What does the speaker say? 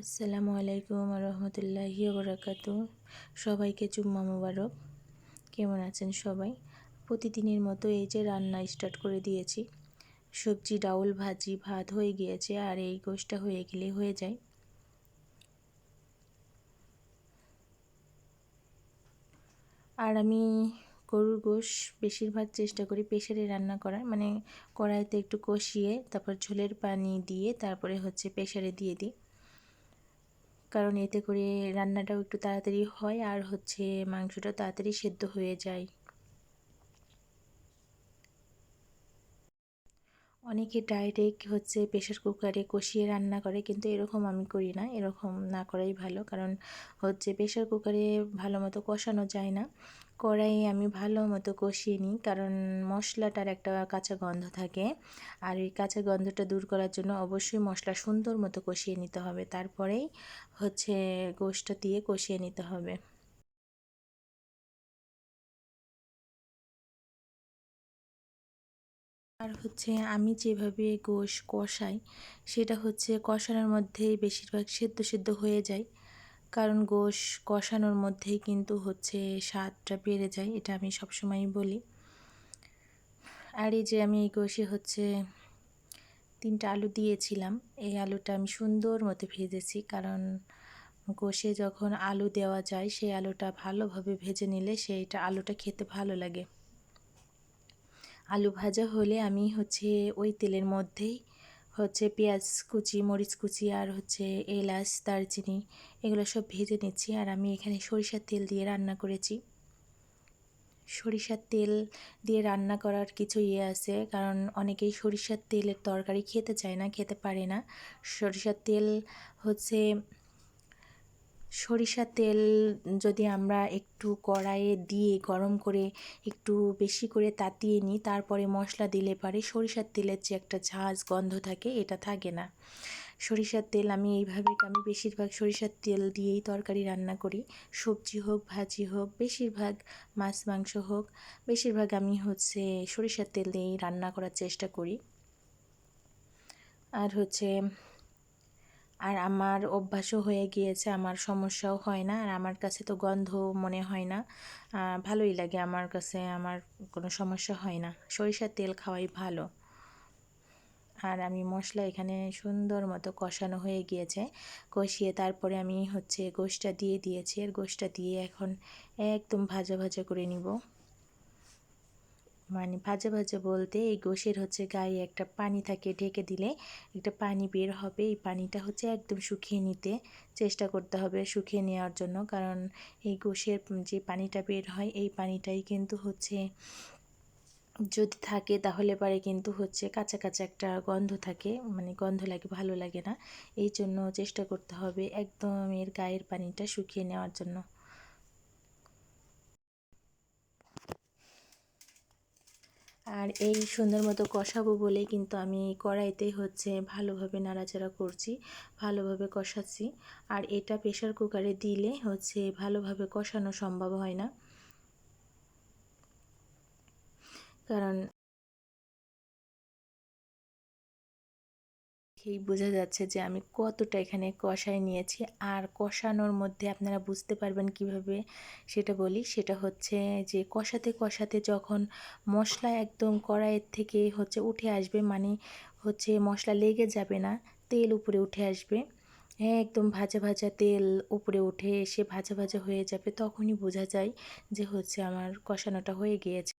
আসসালামু আলাইকুম রহমতুল্লাহি বরাকাতু সবাইকে চুম্মা মুবারক। কেমন আছেন সবাই? প্রতিদিনের মতো এই যে রান্না স্টার্ট করে দিয়েছি। সবজি, ডাউল ভাজি, ভাত হয়ে গিয়েছে আর এই গোষ্ঠটা হয়ে গেলে হয়ে যায়। আর আমি গরুর গোশ বেশিরভাগ চেষ্টা করি প্রেশারে রান্না করার। মানে কড়াইতে একটু কষিয়ে, তারপর ঝোলের পানি দিয়ে, তারপরে হচ্ছে প্রেশারে দিয়ে দিই। কারণ এতে করে রান্নাটাও একটু তাড়াতাড়ি হয় আর হচ্ছে মাংসটা তাড়াতাড়ি সেদ্ধ হয়ে যায়। অনেকে ডাইরেক্ট হচ্ছে প্রেশার কুকারে কষিয়ে রান্না করে, কিন্তু এরকম আমি করি না, এরকম না করাই ভালো। কারণ হচ্ছে প্রেশার কুকারে ভালো মতো কষানো যায় না। কড়াইয়ে আমি ভালো মতো কষিয়ে নিই, কারণ মশলাটার একটা কাঁচা গন্ধ থাকে। আর এই কাঁচা গন্ধটা দূর করার জন্য অবশ্যই মশলা সুন্দর মতো কষিয়ে নিতে হবে। তারপরেই হচ্ছে গোশটা দিয়ে কষিয়ে নিতে হবে। আর হচ্ছে আমি যেভাবে গোশ কষাই, সেটা হচ্ছে কষানোর মধ্যেই বেশিরভাগ সেদ্ধ সেদ্ধ হয়ে যায়। কারণ গোশ কষানোর মধ্যেই কিন্তু হচ্ছে স্বাদটা বেড়ে যায়, এটা আমি সবসময়ই বলি। আর এই যে আমি এই গোশে হচ্ছে তিনটা আলু দিয়েছিলাম, এই আলুটা আমি সুন্দর মতো ভেজেছি, কারণ গোশে যখন আলু দেওয়া যায়, সেই আলুটা ভালোভাবে ভেজে নিলে সেইটা আলুটা খেতে ভালো লাগে। আলু ভাজা হলে আমি হচ্ছে ওই তেলের মধ্যেই হচ্ছে পেঁয়াজ কুচি, মরিচ কুচি আর হচ্ছে এলাচ, দারচিনি এগুলো সব ভেজে নিচ্ছি আর আমি এখানে সরিষার তেল দিয়ে রান্না করেছি। সরিষার তেল দিয়ে রান্না করার কিছু ইয়ে আছে, কারণ অনেকেই সরিষার তেলের তরকারি খেতে চায় না, খেতে পারে না। সরিষার তেল হচ্ছে সরিষার তেল যদি আমরা একটু কড়াইয়ে দিয়ে, গরম করে একটু বেশি করে তাতিয়ে নিই, তারপরে মশলা দিলে পারে সরিষার তেলের যে একটা ঝাঁজ গন্ধ থাকে, এটা থাকে না। সরিষার তেল আমি এইভাবে, আমি বেশিরভাগ সরিষার তেল দিয়েই তরকারি রান্না করি। সবজি হোক, ভাজি হোক, বেশিরভাগ মাছ, মাংস হোক, বেশিরভাগ আমি হচ্ছে সরিষার তেল দিয়েই রান্না করার চেষ্টা করি। আর হচ্ছে আর আমার অভ্যাসও হয়ে গিয়েছে, আমার সমস্যাও হয় না, আর আমার কাছে তো গন্ধ মনে হয় না। ভালোই লাগে আমার কাছে, আমার কোনো সমস্যা হয় না। সরিষার তেল খাওয়াই ভালো। আর আমি মশলা এখানে সুন্দর মতো কষানো হয়ে গিয়েছে। কষিয়ে তারপরে আমি হচ্ছে গোশটা দিয়ে দিয়েছি, আর গোশটা দিয়ে এখন একদম ভাজা ভাজা করে নিব। মানে ভাজা ভাজা বলতে এই গোশের হচ্ছে গায়ে একটা পানি থাকে ঢেকে দিলে একটা পানি বের হবে। এই পানিটা হচ্ছে একদম শুকিয়ে নিতে চেষ্টা করতে হবে শুকিয়ে নেওয়ার জন্য। কারণ এই গোশের যে পানিটা বের হয়, এই পানিটাই কিন্তু হচ্ছে যদি থাকে তাহলে পরে কিন্তু হচ্ছে কাঁচা কাঁচা একটা গন্ধ থাকে। মানে গন্ধ লাগে, ভালো লাগে না। এই জন্য চেষ্টা করতে হবে একদম এর গায়ের পানিটা শুকিয়ে নেওয়ার জন্য। আর এই সুন্দর মতো কষাবো বলে কিন্তু আমি কড়াইতেই হচ্ছে ভালোভাবে নাড়াচাড়া করছি, ভালোভাবে কষাচ্ছি। আর এটা প্রেশার কুকারে দিলে হচ্ছে ভালোভাবে কষানো সম্ভব হয় না। কারণ দেখেই বোঝা যাচ্ছে যে আমি কতটা এখানে কষায় নিয়েছি। আর কষানোর মধ্যে আপনারা বুঝতে পারবেন কীভাবে সেটা বলি। সেটা হচ্ছে যে কষাতে কষাতে যখন মশলা একদম কড়াইয়ের থেকে হচ্ছে উঠে আসবে মানে হচ্ছে মশলা লেগে যাবে না, তেল উপরে উঠে আসবে। হ্যাঁ একদম ভাজা ভাজা তেল উপরে উঠে এসে ভাজা ভাজা হয়ে যাবে, তখনই বোঝা যায় যে হচ্ছে আমার কষানোটা হয়ে গিয়েছে।